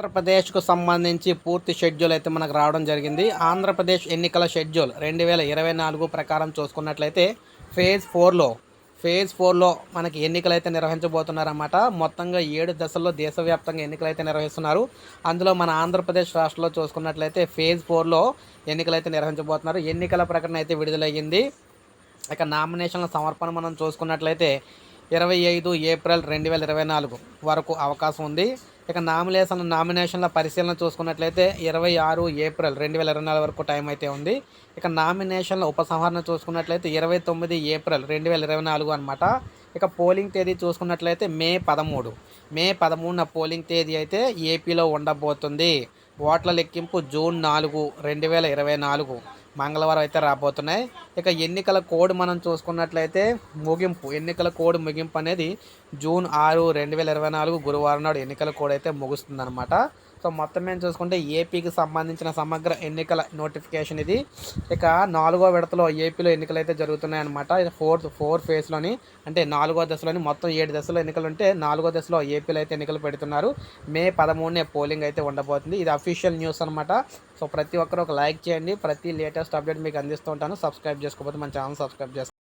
ఆంధ్రప్రదేశ్కు సంబంధించి పూర్తి షెడ్యూల్ అయితే మనకు రావడం జరిగింది. ఆంధ్రప్రదేశ్ ఎన్నికల షెడ్యూల్ రెండు వేల ఇరవై నాలుగు ప్రకారం చూసుకున్నట్లయితే ఫేజ్ ఫోర్లో ఫేజ్ ఫోర్లో మనకి ఎన్నికలు అయితే నిర్వహించబోతున్నారన్నమాట. మొత్తంగా ఏడు దశల్లో దేశవ్యాప్తంగా ఎన్నికలు అయితే నిర్వహిస్తున్నారు. అందులో మన ఆంధ్రప్రదేశ్ రాష్ట్రంలో చూసుకున్నట్లయితే ఫేజ్ ఫోర్లో ఎన్నికలు అయితే నిర్వహించబోతున్నారు. ఎన్నికల ప్రకటన అయితే విడుదలయ్యింది. ఇక నామినేషన్ల సమర్పణ మనం చూసుకున్నట్లయితే ఇరవై ఐదు ఏప్రిల్ రెండు వేల ఇరవై నాలుగు వరకు అవకాశం ఉంది. ఇక నామినేషన్ నామినేషన్ల పరిశీలన చూసుకున్నట్లయితే ఇరవై ఆరు ఏప్రిల్ రెండు వేల ఇరవై నాలుగు వరకు టైం అయితే ఉంది. ఇక నామినేషన్ల ఉపసంహరణ చూసుకున్నట్లయితే ఇరవై తొమ్మిది ఏప్రిల్ రెండు వేల ఇరవై నాలుగు అనమాట ఇక పోలింగ్ తేదీ చూసుకున్నట్లయితే మే పదమూడు. మే పదమూడున పోలింగ్ తేదీ అయితే ఏపీలో ఉండబోతుంది. ఓట్ల లెక్కింపు జూన్ నాలుగు రెండు వేల ఇరవై నాలుగు. మంగళవారం అయితే రాబోతున్నాయి. ఇక ఎన్నికల కోడ్ మనం చూసుకున్నట్లయితే ముగింపు ఎన్నికల కోడ్ ముగింపు అనేది జూన్ ఆరు రెండు వేల ఇరవై నాలుగు గురువారం నాడు ఎన్నికల కోడ్ అయితే ముగుస్తుందన్నమాట. సో మొత్తం మేము చూసుకుంటే ఏపీకి సంబంధించిన సమగ్ర ఎన్నికల నోటిఫికేషన్ ఇది. ఇక నాలుగో విడతలో ఏపీలో ఎన్నికలు అయితే జరుగుతున్నాయి అనమాట ఫోర్త్ ఫోర్ ఫేజ్లోని అంటే నాలుగో దశలోని మొత్తం ఏడు దశలో ఎన్నికలు ఉంటే నాలుగో దశలో ఏపీలో అయితే ఎన్నికలు పెడుతున్నారు. మే పదమూడునే పోలింగ్ అయితే ఉండబోతుంది. ఇది అఫీషియల్ న్యూస్ అనమాట సో ప్రతి ఒక్కరు ఒక లైక్ చేయండి. ప్రతి లేటెస్ట్ అప్డేట్ మీకు అందిస్తూ ఉంటాను. సబ్స్క్రైబ్ చేసుకోకపోతే మన ఛానల్ సబ్స్క్రైబ్ చేసుకోండి